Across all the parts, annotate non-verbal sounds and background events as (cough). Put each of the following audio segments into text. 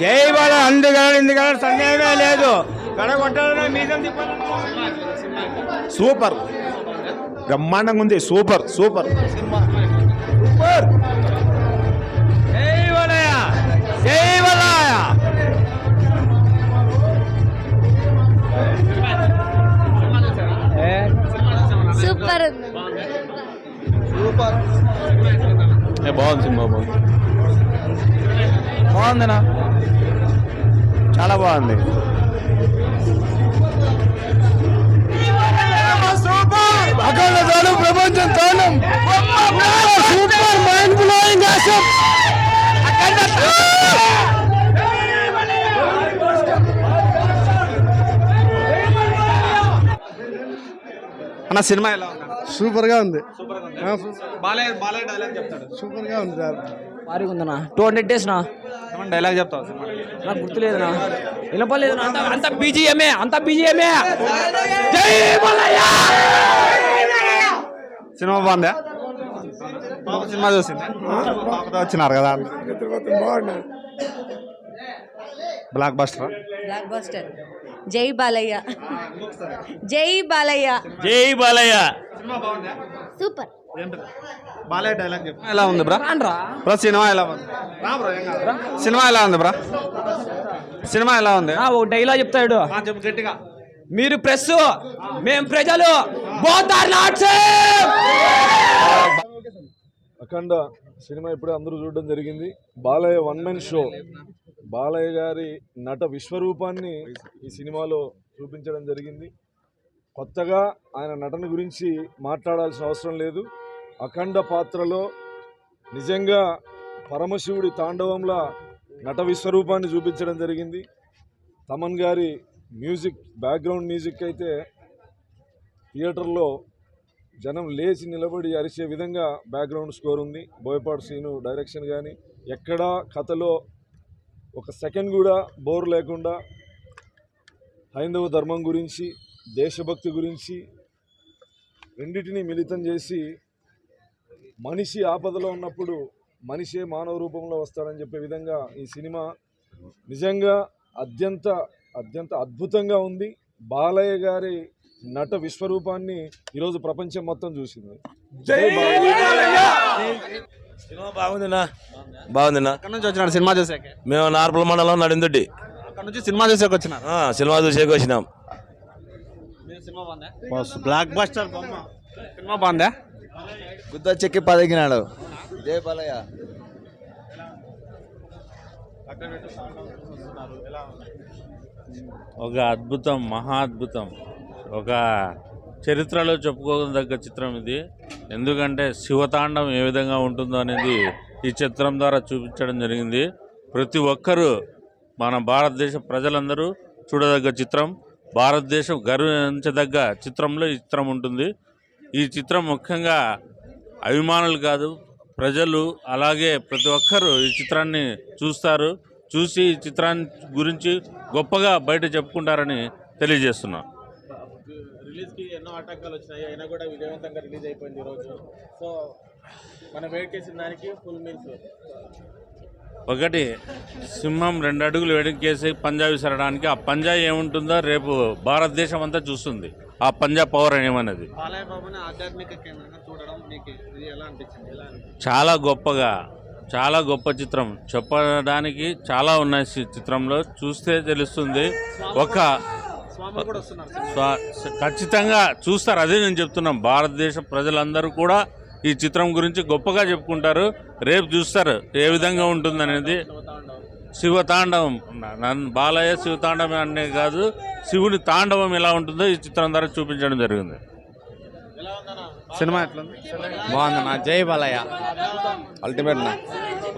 జై బాల అందుకని ఎందుకని సందేహమే లేదు. గడ కొట్టాలన్నా మీదం సూపర్. బ్రహ్మాండంగా ఉంది. Super super. సూపర్. జై బాలయ్య జై బాలయ్య. సూపర్ ఉంది. బాగుంది సినిమా బాగుంది. బాగుందినా చాలా బాగుంది. అఖండ తాను ప్రపంచం తానం సూపర్ మైండ్ బ్లోయింగ్ ఆసం అన్న సినిమా ఎలా ఉంది? సూపర్గా ఉంది. సూపర్గా ఉంది సార్. భారీగా ఉందన్నా. టూ హండ్రెడ్ డేస్ నా. ఏమన్నా డైలాగ్ చెప్తావు సినిమా? నాకు గుర్తులేదునా వినపలేదునా అంత అంత బీజిఎంఏ అంత జై మల్లయ్య! సినిమా బాగుందా? పాప సినిమా చూసింది? పాపతో వచ్చినారు కదా. బ్లాక్ బస్టర్ బ్లాక్ బస్టర్ జై బాలయ్య. జై బాలయ్య. జై బాలయ్య! సూపర్. బాలయ్య డైలాగ్ చెప్పు. ఎలా ఉంది బ్రా? సినిమా ఎలా ఉంది? రా బ్రో ఏం కాదు. సినిమా ఎలా ఉంది బ్రా? సినిమా ఎలా ఉంది? ఆ, ఒక డైలాగ్ చెప్తాడు. ఆ, చెప్పు గట్టిగా. మీరు ప్రెస్ మేం ప్రజలు. Both are not same Akhanda cinema ఇప్పుడే అందరూ చూడడం జరిగింది. Balayya one men show Balayya గారి నట విశ్వరూపాన్ని ఈ సినిమాలో చూపించడం జరిగింది. కొత్తగా ఆయన నటన గురించి మాట్లాడాల్సిన అవసరం లేదు. అఖండ పాత్రలో నిజంగా పరమశివుడి తాండవంలా నట విశ్వరూపాన్ని చూపించడం జరిగింది. తమన్ గారి మ్యూజిక్ బ్యాక్గ్రౌండ్ మ్యూజిక్ అయితే థియేటర్లో జనం లేచి నిలబడి అరిచే విధంగా బ్యాక్గ్రౌండ్ స్కోర్ ఉంది. బోయపాటి సీను డైరెక్షన్ కానీ ఎక్కడా కథలో ఒక సెకండ్ కూడా బోర్ లేకుండా హైందవ ధర్మం గురించి దేశభక్తి గురించి రెండిటిని మిళితం చేసి మనిషి ఆపదలో ఉన్నప్పుడు మనిషే మానవ రూపంలో వస్తాడని చెప్పే విధంగా ఈ సినిమా నిజంగా అత్యంత అత్యంత అద్భుతంగా ఉంది. బాలయ్య గారి నట విశ్వరూపాన్ని ఈరోజు ప్రపంచం మొత్తం చూసింది. జై బాలయ్య సినిమా బాగుందినా? బాగుందినా? అక్కడ నుంచి వచ్చినాడు సినిమా చూసాక. మేము నార్పల్ మండలం నడిందొడ్డి అక్కడ నుంచి సినిమా చూసాక వచ్చినారు. ఆ, సినిమా చూసేకి వచ్చినాం. బ్లాక్ బస్టర్ బొమ్మ. సినిమా బాగుందా? గుద్ద చెక్కి పదగినాడు. జై బాలయ్య. ఒక అద్భుతం మహా అద్భుతం. ఒక చరిత్రలో చెప్పుకోదగ్గ చిత్రం ఇది. ఎందుకంటే శివతాండం ఏ విధంగా ఉంటుందో అనేది ఈ చిత్రం ద్వారా చూపించడం జరిగింది. ప్రతి ఒక్కరూ మన భారతదేశ ప్రజలందరూ చూడదగ్గ చిత్రం. భారతదేశం గర్వించదగ్గ చిత్రంలో ఈ చిత్రం ఉంటుంది. ఈ చిత్రం ముఖ్యంగా అభిమానులు కాదు ప్రజలు అలాగే ప్రతి ఒక్కరూ ఈ చిత్రాన్ని చూస్తారు. చూసి ఈ చిత్రాన్ని గురించి గొప్పగా బయట చెప్పుకుంటారని తెలియజేస్తున్నాం. రిలీజ్కి ఎన్నో ఆటంకాలు వచ్చినాయి అయినా కూడా విజయవంతంగా రిలీజ్ అయిపోయింది ఈరోజు సో మనం వెయిట్ చేసిన దానికి ఫుల్ మీల్స్. ఒకటి సింహం రెండు అడుగులు వెనక్కేసి పంజా విసరడానికి ఆ పంజా ఏముంటుందో రేపు భారతదేశం అంతా చూస్తుంది. ఆ పంజా పవర్ అనిపించింది? చాలా గొప్పగా చాలా గొప్ప చిత్రం. చెప్పడానికి చాలా ఉన్నాయి చిత్రంలో. చూస్తే తెలుస్తుంది. ఒక ఖచ్చితంగా చూస్తారు. అదే నేను చెప్తున్నాం భారతదేశ ప్రజలందరూ కూడా ఈ చిత్రం గురించి గొప్పగా చెప్పుకుంటారు. రేపు చూస్తారు. ఏ విధంగా ఉంటుందనేది. శివతాండవం. నన్ను బాలయ్య శివతాండవం అనే కాదు శివుని తాండవం ఎలా ఉంటుందో ఈ చిత్రం ద్వారా చూపించడం జరిగింది. సినిమా ఎట్లుంది? బాగుందన్న జై బాలయ్య. అల్టిమేట్ నా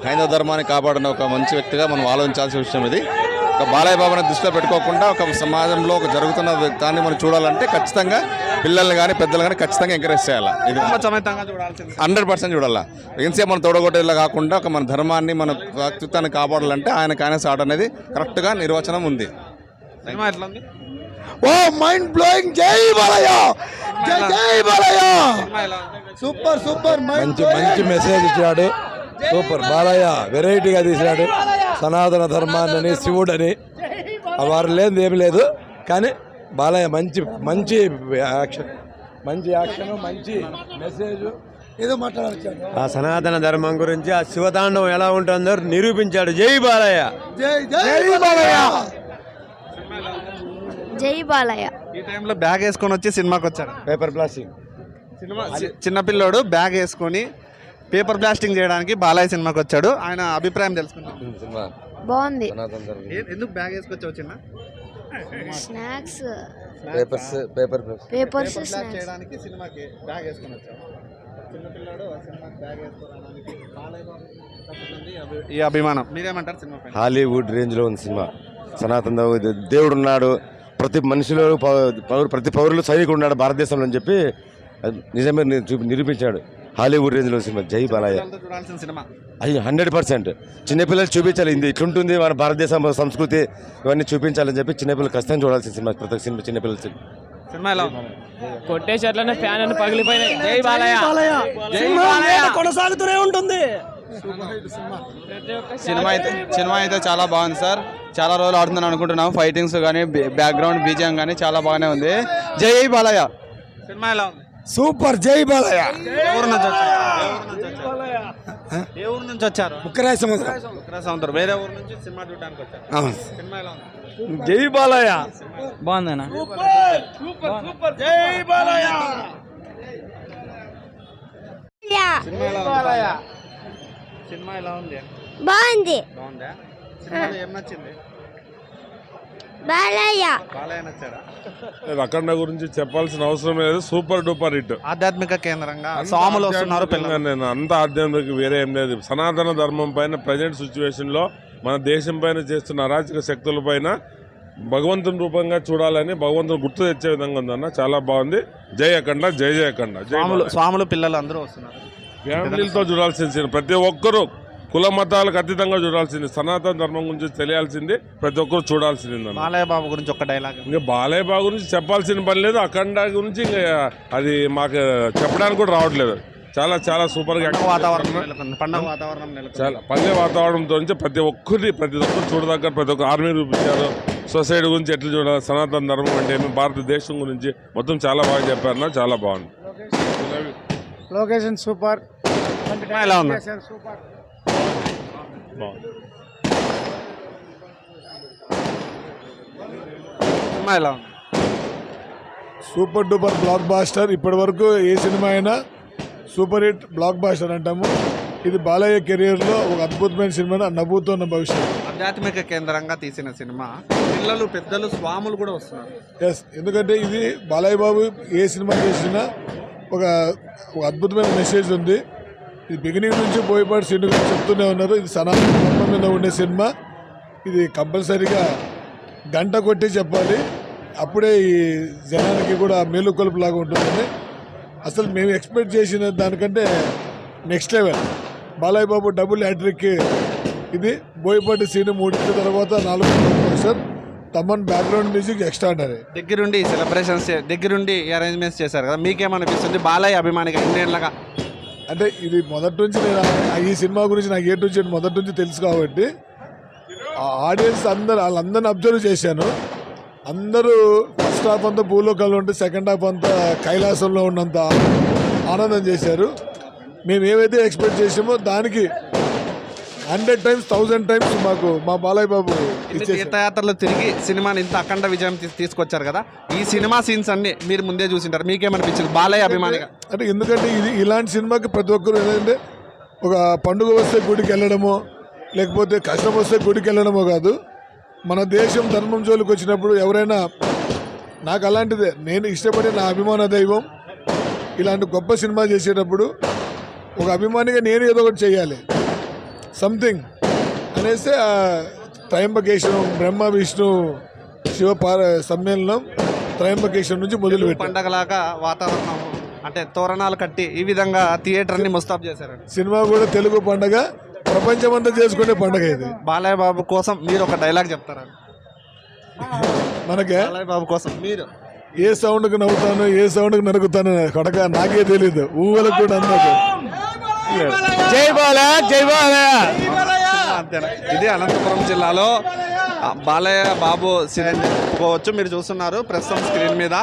హైందవ ధర్మాన్ని కాపాడిన ఒక మంచి వ్యక్తిగా మనం ఆలోచించాల్సిన విషయం ఇది. ఒక బాలయ్య బాబాని దృష్టిలో పెట్టుకోకుండా ఒక సమాజంలో ఒక జరుగుతున్న దాన్ని మనం చూడాలంటే ఖచ్చితంగా పిల్లల్ని కానీ పెద్దలు కానీ ఖచ్చితంగా ఎంకరేజ్ చేయాలి? ఇది హండ్రెడ్ పర్సెంట్ చూడాలా? ఎంతసేపు మనం తోడగొట్టేలా కాకుండా ఒక మన ధర్మాన్ని మన వ్యక్తిత్వాన్ని కాపాడాలంటే ఆయన కాయన ఆట అనేది కరెక్ట్గా నిర్వచనం ఉంది. ఓ మైండ్ బ్లోయింగ్ జై బాలయ్య! జై జై బాలయ్య! సూపర్ సూపర్ మంచి మంచి మెసేజ్ ఇచ్చాడు. సూపర్. బాలయ్య! వెరైటీగా తీసినాడు. సనాతన ధర్మాన్ని శివుడని. వారు లేదు ఏమి లేదు. కానీ బాలయ్య మంచి మంచి యాక్షన్. మంచి యాక్షన్ మంచి మెసేజ్. ఏదో మాట్లాడారు ఆ సనాతన ధర్మం గురించి ఆ శివతాండవం ఎలా ఉంటుందో నిరూపించాడు. జై బాలయ్య. జై బాలయ్య. ఈ టైంలో బ్యాగ్ వేసుకొని వచ్చి సినిమాకి వచ్చారు. పేపర్ ప్లాస్టిక్ సినిమా చిన్నపిల్లోడు బ్యాగ్ వేసుకొని పేపర్ బ్లాస్టింగ్ చేయడానికి బాలయ్య సినిమాకి వచ్చాడు. ఆయన అభిప్రాయం తెలుసుకుంటాం బాగుంది. ఎందుకు బ్యాగ్ వేసుకొచ్చావు చిన్న? Snacks. Papers paper papers snacks. చేయడానికి సినిమాకి బ్యాగ్ వేసుకొని వచ్చావు చిన్నపిల్లోడు సినిమాకి బ్యాగ్ వేసుకోవడానికి ఈ అభి- ఈ అభిమానం. మీరేమంటారు సినిమా హాలీవుడ్ రేంజ్లో ఉంది సినిమా. సనాతన దేవుడు ఉన్నాడు. ప్రతి మనిషిలో పౌ- పౌరు ప్రతి పౌరులు సైనికుడు ఉన్నాడు భారతదేశంలో అని చెప్పి అది నిజమే చూపి నిరూపించాడు. హాలీవుడ్ రేంజ్లో సినిమా. జై బాలయ్య. సినిమా. అయ్యి హండ్రెడ్ పర్సెంట్. చిన్నపిల్లలు చూపించాలి. ఇది ఇట్లుంటుంది. మన భారతదేశం సంస్కృతి ఇవన్నీ చూపించాలని చెప్పి చిన్నపిల్లలు ఖచ్చితంగా చూడాల్సిన సినిమా. ప్రతి ఒక్క సినిమా చిన్నపిల్లలు సినిమా. ఎలా ఫ్యాన్ అని పగిలిపోయినాయి. జై బాలయ్య. జై బాలయ్య. కొనసాగుతూనే ఉంటుంది. సినిమా అయితే సినిమా అయితే చాలా బాగుంది సార్. చాలా రోజులు ఆడుతుందని అనుకుంటున్నాం. ఫైటింగ్స్ కానీ బ్యాక్గ్రౌండ్ బీజియం కానీ చాలా బాగానే ఉంది. జై బాలయ్య. సినిమా ఎలా ఉంది? సూపర్ జై బాలయ్య. నుంచి వచ్చారు ఏ ఊరు నుంచి వచ్చారు ఏ ఊరు నుంచి వచ్చారు ఉక్కరాయ సముద్రం. ఉత్తర సముద్రం. వేరే ఊరు నుంచి సినిమా చూడడానికి వచ్చారు. సినిమా ఎలా ఉంది? జై బాలయ్య. బాగుందన్న. సినిమా ఎలా ఉంది? సినిమా ఎలా ఉంది? బాగుంది. బాగుందా? సినిమాలో ఏం నచ్చింది? బాలయ్య. అఖండ గురించి చెప్పాల్సిన అవసరం లేదు. Super duper hit. ఆధ్యాత్మిక కేంద్రంగా స్వాములు వస్తున్నారు పిల్లలు. నేను అంత ఆధ్యాత్మిక వేరే ఏం లేదు. సనాతన ధర్మం పైన ప్రజెంట్ సిచ్యువేషన్లో మన దేశం పైన చేస్తున్న అరాచక శక్తుల పైన భగవంతుని రూపంగా చూడాలని భగవంతుని గుర్తు తెచ్చే విధంగా ఉందన్న. చాలా బాగుంది. జై అఖండ జై జై అఖండ స్వాములు స్వాములు పిల్లలు అందరూ వస్తున్నారు. ఫ్యామిలీలతో చూడాల్సిన ప్రతి ఒక్కరూ కుల మతాలకు అతీతంగా చూడాల్సింది సనాతన ధర్మం గురించి తెలియాల్సింది ప్రతి ఒక్కరు చూడాల్సింది అన్న. బాలయ్య బాబు గురించి ఒక డైలాగ్ ఇంకా బాలయ్య బాబు గురించి చెప్పాల్సిన పని లేదు అఖండ గురించి ఇంకా అది మాకు చెప్పడానికి కూడా రావట్లేదు. చాలా చాలా సూపర్గా పండగ వాతావరణం పండగ వాతావరణం చాలా పండే వాతావరణంతో నుంచి ప్రతి ఒక్కరి ప్రతి ఒక్కరు చూడదగ్గర ప్రతి ఒక్క ఆర్మీ చూపించారు సొసైటీ గురించి ఎట్లా చూడాలి సనాతన ధర్మం అంటే ఏమి, భారతదేశం గురించి మొత్తం చాలా బాగా చెప్పారు నా చాలా బాగుంది. Location super. ఎలా ఉంది? సినిమా ఎలా ఉంది? Super duper blockbuster. ఇప్పటి వరకు ఏ సినిమా అయినా సూపర్ హిట్ బ్లాక్ బాస్టర్ అంటాము. ఇది బాలయ్య కెరియర్లో ఒక అద్భుతమైన సినిమా నవ్వుతున్న భవిష్యత్తు. ఆధ్యాత్మిక కేంద్రంగా తీసిన సినిమా. పిల్లలు పెద్దలు స్వాములు కూడా వస్తున్నారు. ఎస్ ఎందుకంటే ఇది బాలయ్య బాబు ఏ సినిమా చేసినా ఒక ఒక అద్భుతమైన మెసేజ్ ఉంది. ఇది బిగినింగ్ నుంచి పోయేపాటు సినిమా చెప్తూనే ఉన్నారు. ఇది సనాతన ధర్మం మీద ఉండే సినిమా. ఇది కంపల్సరీగా గంట కొట్టి చెప్పాలి. అప్పుడే ఈ జనానికి కూడా మేలుకొలుపులాగా ఉంటుందని అసలు మేము ఎక్స్పెక్ట్ చేసిన దానికంటే next level Balayya Babu double hat-trick ఇది. బోయపాటి సీన్ మూడింటి తర్వాత నాలుగు sir Thaman background music extraordinary దగ్గరుండి సెలబ్రేషన్స్ దగ్గరుండి అరేంజ్మెంట్స్ చేశారు కదా. మీకేమనిపిస్తుంది? బాలయ్య అభిమానిగా ఇన్నేళ్ళగా అంటే ఇది మొదటి నుంచి నేను ఈ సినిమా గురించి నాకు ఏ టు జెడ్ మొదటి నుంచి తెలుసు కాబట్టి ఆ ఆడియన్స్ అందరు వాళ్ళందరిని అబ్జర్వ్ చేశాను. అందరూ ఫస్ట్ హాఫ్ అంతా భూలోకంలో ఉంటే సెకండ్ హాఫ్ అంతా కైలాసంలో ఉన్నంత ఆనందం చేశారు. మేము ఏవైతే ఎక్స్పెక్ట్ చేసామో దానికి హండ్రెడ్ టైమ్స్ థౌజండ్ టైమ్స్ మాకు మా బాలయ్య బాబు తీర్థయాత్రలు తిరిగి సినిమాని ఇంత అఖండ విజయం తీసుకొచ్చారు కదా. ఈ సినిమా సీన్స్ అన్ని మీరు ముందే చూసింటారు. మీకేమనిపించింది? బాలయ్య అభిమానిగా. అంటే ఎందుకంటే ఇది ఇలాంటి సినిమాకి ప్రతి ఒక్కరు ఏంటంటే ఒక పండుగ వస్తే గుడికి వెళ్ళడమో లేకపోతే కష్టం వస్తే గుడికి వెళ్ళడమో కాదు. మన దేశం ధర్మం జోలికి వచ్చినప్పుడు ఎవరైనా నాకు అలాంటిదే నేను ఇష్టపడే నా అభిమాన దైవం ఇలాంటి గొప్ప సినిమా చేసేటప్పుడు ఒక అభిమానిగా నేను ఏదో ఒకటి చేయాలి. సంథింగ్ అనేసి ఆ త్రయంబకేశ్వరం బ్రహ్మ విష్ణు శివ పార సమ్మేళనం త్రయంబకేశ్వరం నుంచి మొదలుపెట్టాం పండగలాగా వాతావరణం అంటే తోరణాలు కట్టి ఈ విధంగా థియేటర్ని ముస్తాబ్ చేశారండి. సినిమా కూడా తెలుగు పండగ ప్రపంచమంతా చేసుకునే పండగ ఇది. బాలయ్య బాబు కోసం మీరు ఒక డైలాగ్ చెప్తారా? మనకే బాలయ్య బాబు కోసం మీరు. ఏ సౌండ్కి నవ్వుతాను ఏ సౌండ్కి నరుకుతాను కొడక నాకే తెలీదు. ఊహలకు కూడా అందదు లేదు. జై బాలయ్య జై బాలయ్య. అంతేనా ఇది అనంతపురం జిల్లాలో బాలయ్య బాబు సినిమా చెప్పుకోవచ్చు మీరు చూస్తున్నారు ప్రస్తుతం స్క్రీన్ మీద.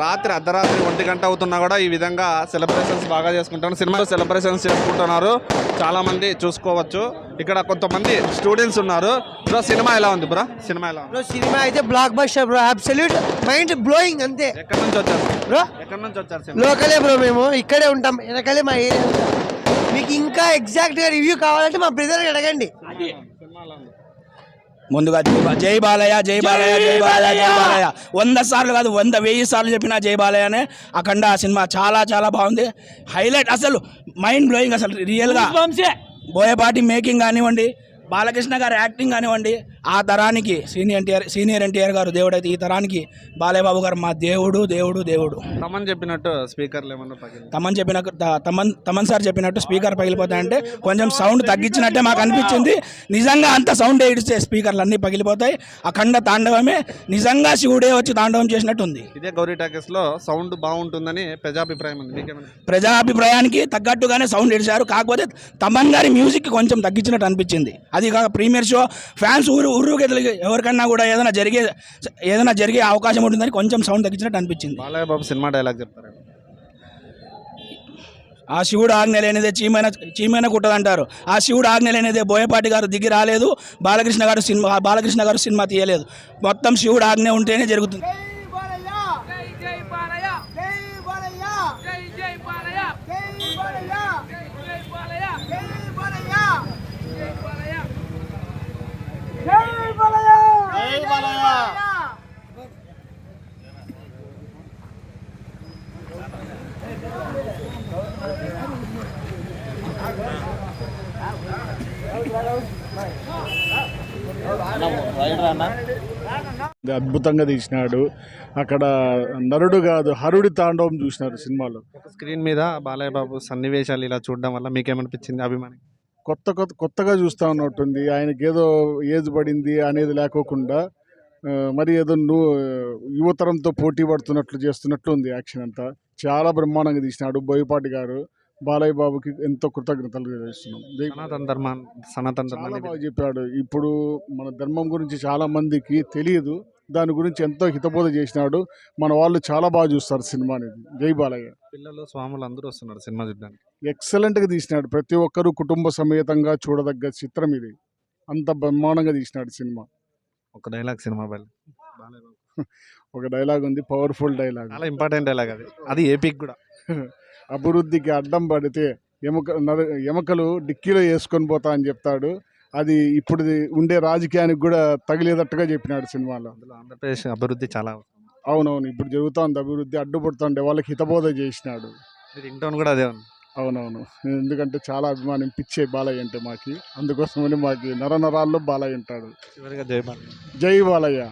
రాత్రి అర్ధరాత్రి ఒంటి గంట అవుతున్నా కూడా ఈ విధంగా సెలబ్రేషన్స్ బాగా చేసుకుంటారు సినిమాలో సెలబ్రేషన్స్ చేసుకుంటున్నారు. చాలా మంది చూసుకోవచ్చు. ఇక్కడ కొంతమంది స్టూడెంట్స్ ఉన్నారు. బ్రో సినిమా ఎలా ఉంది బ్రో? సినిమా ఎలా ఉంది? బ్రో సినిమా అయితే blockbuster bro. Absolute mind blowing అంతే. ఎక్కడి నుంచి వచ్చారు? బ్రో ఎక్కడి నుంచి వచ్చారు లోకలే బ్రో మేము. ఇక్కడే ఉంటాం. వెనకాలే మా ఏరియా మీకు ఇంకా ఎగ్జాక్ట్గా రివ్యూ కావాలంటే మా బ్రదర్ అడగండి. ముందుగా జై బాలయ్య జై బాలయ్య జై బాలయ్య జై బాలయ్య! వంద సార్లు కాదు వంద వెయ్యి సార్లు చెప్పిన జై బాలయ్య అనే అఖండ ఆ సినిమా చాలా చాలా బాగుంది. హైలైట్ అసలు మైండ్ బ్లోయింగ్ అసలు రియల్గా బోయపాటి మేకింగ్ కానివ్వండి బాలకృష్ణ గారి యాక్టింగ్ కానివ్వండి ఆ తరానికి సీనియర్ ఎన్టీఆర్ సీనియర్ ఎన్టీఆర్ గారు దేవుడైతే ఈ తరానికి బాలయ్య బాబు గారు మా దేవుడు దేవుడు దేవుడు. తమన్ చెప్పినట్టు స్పీకర్లు ఏమన్నా తమన్ చెప్పిన తమన్ తమన్ సార్ చెప్పినట్టు స్పీకర్ పగిలిపోతాయంటే కొంచెం సౌండ్ తగ్గించినట్టే మాకు అనిపించింది. నిజంగా అంత సౌండ్ ఇడిస్తే స్పీకర్లు అన్నీ పగిలిపోతాయి. అఖండ తాండవమే నిజంగా శివుడే వచ్చి తాండవం చేసినట్టు ఉంది ఇదే గౌరీ టాకీస్లో సౌండ్ బాగుంటుందని ప్రజాభిప్రాయం ఉంది. ప్రజాభిప్రాయానికి తగ్గట్టుగానే సౌండ్ ఇడిచారు. కాకపోతే తమన్ గారి మ్యూజిక్ కొంచెం తగ్గించినట్టు అనిపించింది. అది కాక ప్రీమియర్ షో ఫ్యాన్స్ ఊరు ఊరుకి ఎవరికన్నా కూడా ఏదైనా జరిగే ఏదైనా జరిగే అవకాశం ఉంటుందని కొంచెం సౌండ్ తగ్గించినట్టు అనిపించింది. బాలయ్య బాబు సినిమా డైలాగ్ చెప్తారు? ఆ శివుడు ఆజ్ఞ లేనిదే చీమైన చీమైన కుట్టదంటారు ఆ శివుడు ఆజ్ఞ లేనిదే బోయపాటి గారు దిగి రాలేదు బాలకృష్ణ గారు సినిమా బాలకృష్ణ గారు సినిమా తీయలేదు. మొత్తం శివుడు ఆజ్ఞ ఉంటేనే జరుగుతుంది. అద్భుతంగా తీసినాడు. అక్కడ నరుడు కాదు హరుడి తాండవం చూసినారు సినిమాలో. స్క్రీన్ మీద బాలయ్య బాబు సన్నివేశాలు ఇలా చూడడం వల్ల మీకేమనిపించింది అభిమాని? కొత్త కొత్త కొత్తగా చూస్తూ ఉన్నట్టుంది. ఆయనకి ఏదో ఏజ్ పడింది అనేది లేకోకుండా మరి ఏదో నువ్వు యువతరంతో పోటీ పడుతున్నట్లు చేస్తున్నట్లు ఉంది యాక్షన్ అంతా. చాలా బ్రహ్మాండంగా తీసినాడు బోయపాటి గారు. బాలయ్య బాబుకి ఎంతో కృతజ్ఞతలు సనాతన ధర్మం సనాతన బాగా చెప్పాడు. ఇప్పుడు మన ధర్మం గురించి చాలా మందికి తెలియదు. దాని గురించి ఎంతో హితబోధ చేసినాడు. మన వాళ్ళు చాలా బాగా చూస్తారు సినిమా అనేది. జై బాలయ్య. పిల్లలు స్వాములు అందరూ వస్తున్నారు సినిమా చూడడానికి. ఎక్సలెంట్గా తీసినాడు. ప్రతి ఒక్కరూ కుటుంబ సమేతంగా చూడదగ్గ చిత్రం ఇది. అంత బ్రహ్మాండంగా తీసినాడు సినిమా. ఒక డైలాగ్ సినిమా (laughs) ఒక డైలాగ్ ఉంది పవర్ఫుల్ డైలాగ్ చాలా ఇంపార్టెంట్ డైలాగ్ అది. అది ఏపీకి కూడా. (laughs) అభివృద్ధికి అడ్డం పడితే ఎముక ఎముకలు డిక్కీలో వేసుకొని పోతా అని చెప్తాడు. అది ఇప్పుడు ఉండే రాజకీయానికి కూడా తగిలేటట్టుగా చెప్పినాడు సినిమాలో. అందులో ఆంధ్రప్రదేశ్ అభివృద్ధి చాలా. అవునవును ఇప్పుడు జరుగుతోంది అభివృద్ధి అడ్డుపడుతుండే వాళ్ళకి హితబోధ చేసినాడు. కూడా అదే అవునవును ఎందుకంటే చాలా అభిమానం పిచ్చే బాలయ్య అంటే మాకి. అందుకోసమని మాకి నరనరాల్లో బాలయ్య ఉంటాడు. చివరిగా జై బాలయ్య జై బాలయ్య.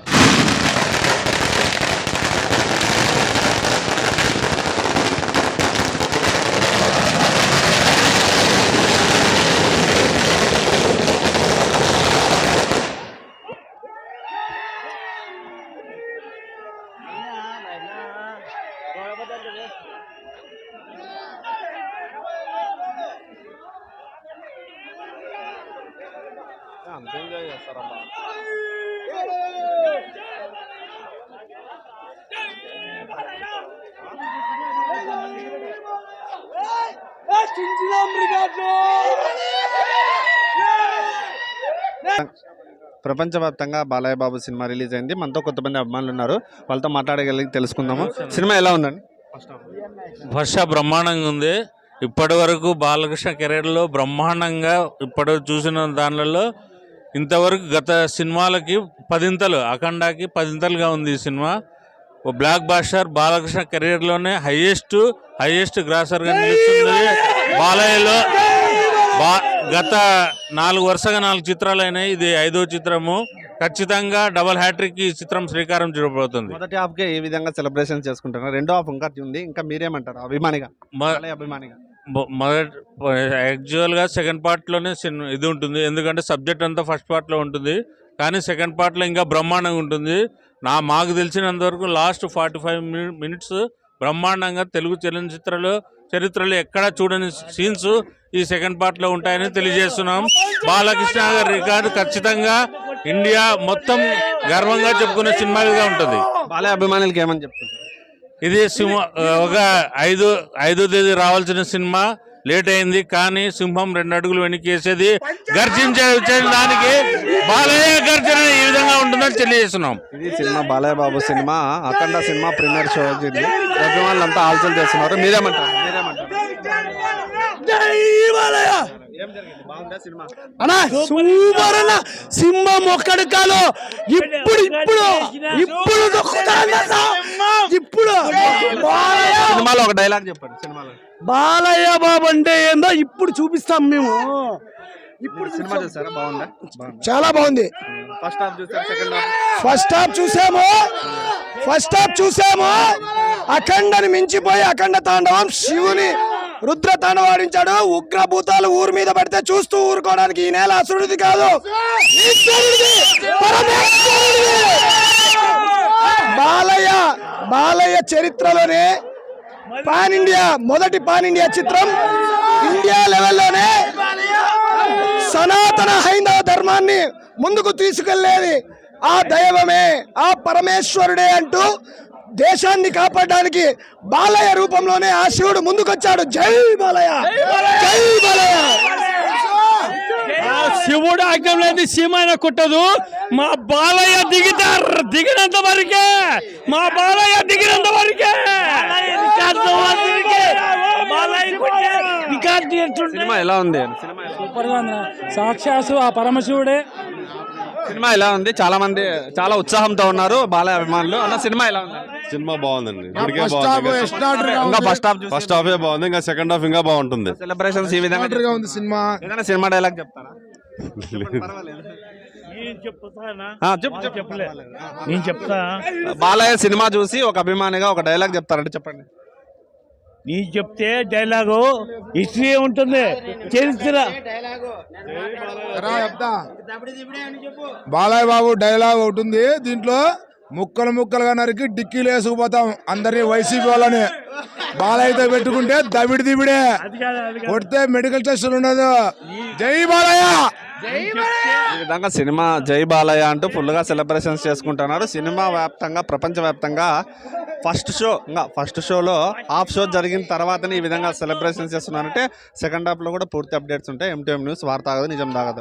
ప్రపంచవ్యాప్తంగా బాలయ్య బాబు సినిమా రిలీజ్ అయింది. మనతో కొంతమంది అభిమానులు ఉన్నారు వాళ్ళతో మాట్లాడగలిగి తెలుసుకుందాము. సినిమా ఎలా ఉందండి? వర్ష బ్రహ్మాండంగా ఉంది. ఇప్పటి వరకు బాలకృష్ణ కెరీర్లో బ్రహ్మాండంగా ఇప్పటి చూసిన దానిలలో ఇంతవరకు గత సినిమాలకి పదింతలు అఖండాకి పదింతలుగా ఉంది ఈ సినిమా. ఓ బ్లాక్ బాస్టర్ బాలకృష్ణ కెరీర్లోనే హైయెస్ట్ హైయెస్ట్ గ్రాసర్గా నిలుస్తుంది బాలయ్యలో. బా గత నాలుగు వరుసగా నాలుగు చిత్రాలు అయినాయి. ఇది ఐదో చిత్రము. ఖచ్చితంగా డబల్ హ్యాట్రిక్ ఈ చిత్రం శ్రీకారం చుడబోతుంది మొదటి హాఫ్కే ఏ విధంగా సెలబ్రేషన్ చేసుకుంటున్నారు? రెండో హాఫ్ ఇంకా ఉంది. ఇంకా మీరేమంటారు? అభిమానిగా? అభిమానిగా? మొదటి యాక్చువల్గా సెకండ్ పార్ట్లోనే సినిమా ఇది ఉంటుంది. ఎందుకంటే సబ్జెక్ట్ అంతా ఫస్ట్ పార్ట్లో ఉంటుంది. కానీ సెకండ్ పార్ట్లో ఇంకా బ్రహ్మాండంగా ఉంటుంది. నా మాకు తెలిసినంత వరకు లాస్ట్ ఫార్టీ ఫైవ్ మినిట్స్ బ్రహ్మాండంగా తెలుగు చలనచిత్రాలు చరిత్రలో ఎక్కడ చూడని సీన్స్ ఈ సెకండ్ పార్ట్లో ఉంటాయని తెలియజేస్తున్నాం. బాలకృష్ణ గారి రికార్డు ఖచ్చితంగా ఇండియా మొత్తం గర్వంగా చెప్పుకునే సినిమాగా ఉంటుంది. బాలయ్య అభిమానులకి ఏమని చెప్తారు ఇది సింహ ఒక ఐదు ఐదో తేదీ రావాల్సిన సినిమా. లేట్ అయింది కానీ సింహం రెండు అడుగులు వెనకేసేది. గర్జించే వచ్చే దానికి. బాలయ్య గర్జన ఈ విధంగా ఉంటుందని తెలియజేస్తున్నాం. ఇది cinema Balayya Babu cinema Akhanda cinema premiere show వచ్చింది అభిమానులు అంతా ఆల్చల్ చేస్తున్నారు. మీరేమంటారు? మీరేమంటారు? ఏం జరిగింది బాగుందా సినిమా అన్నా సూపర్ అన్న సింహం ఒక్కడు కాదు. ఇప్పుడు ఇప్పుడు ఇప్పుడు. ఇప్పుడు సినిమాలో ఒక డైలాగ్ చెప్పండి సినిమాలో. బాలయ్య బాబు అంటే ఏందో ఇప్పుడు చూపిస్తాం మేము. ఇప్పుడు సినిమా చూసారా? బాగుందా? బాగుంది? చాలా బాగుంది. ఫస్ట్ హాఫ్ చూసారా? Second half? ఫస్ట్ హాఫ్ చూసాము. ఫస్ట్ హాఫ్ చూసాము. అఖండని మించిపోయి అఖండ తాండవం శివుని రుద్ర తాండవం ఆడించాడు. ఉగ్ర భూతాలు ఊరి మీద పడితే చూస్తూ ఊరుకోవడానికి ఈ నేల అసురుడిది కాదు. బాలయ్య బాలయ్య చరిత్రలోనే పాన్ ఇండియా మొదటి పాన్ ఇండియా చిత్రం. ఇండియా లెవెల్లోనే సనాతన హైందవ ధర్మాన్ని ముందుకు తీసుకెళ్ళేది ఆ దైవమే ఆ పరమేశ్వరుడే అంటూ దేశాన్ని కాపాడడానికి బాలయ్య రూపంలోనే ఆ శివుడు ముందుకొచ్చాడు. జై బాలయ్య! జై బాలయ్య! శివుడు ఆజ్ఞం లేని సీమైన కుట్టదు. మా బాలయ్య దిగితారు దిగినంత వరకే. మా బాలయ్య దిగినంత వరకే. సినిమా ఎలా ఉంది? సూపర్గా ఉంది? సాక్షాత్తు ఆ పరమశివుడే. సినిమా ఎలా ఉంది? చాలా మంది చాలా ఉత్సాహంతో ఉన్నారు బాలయ్య అభిమానులు. అన్న సినిమా ఎలా ఉంది? సినిమా బాగుందండి. ఇంకా ఫస్ట్ హాఫ్ ఫస్ట్ హాఫే బాగుంది. ఇంకా సెకండ్ హాఫ్ ఇంకా బాగుంటుంది. సెలబ్రేషన్స్ ఈ విధంగా ఉంది సినిమా. ఏదైనా సినిమా డైలాగ్ చెప్తారా? (laughs) చెప్పు. నేను చెప్తా? బాలయ్య సినిమా చూసి ఒక అభిమానిగా ఒక డైలాగ్ చెప్తారంటే చెప్పండి. నీ చెప్తే డైలాగు హిస్టరీ ఉంటుంది. చరిత్ర. బాలయ్య బాబు డైలాగ్ ఒకటి ఉంది దీంట్లో. ముక్కలు ముక్కలుగా నరికి డిక్కీలు వేసుకుపోతాం అందరినీ వైసీపీ వాళ్ళని. బాలయ్యతో పెట్టుకుంటే దవిడి దివిడే. కొడితే మెడికల్ టెస్ట్ ఉండదు జై బాలయ్య! ఈ విధంగా సినిమా జై బాలయ్య అంటూ ఫుల్గా సెలబ్రేషన్స్ చేసుకుంటున్నారు. సినిమా వ్యాప్తంగా ప్రపంచవ్యాప్తంగా ఫస్ట్ షో ఇంకా ఫస్ట్ షోలో హాఫ్ షో జరిగిన తర్వాతనే ఈ విధంగా సెలబ్రేషన్స్ చేస్తున్నారంటే సెకండ్ హాఫ్లో కూడా పూర్తి అప్డేట్స్ ఉంటాయి. ఎంటీఎం న్యూస్ వార్త ఆగదు నిజం దాగదు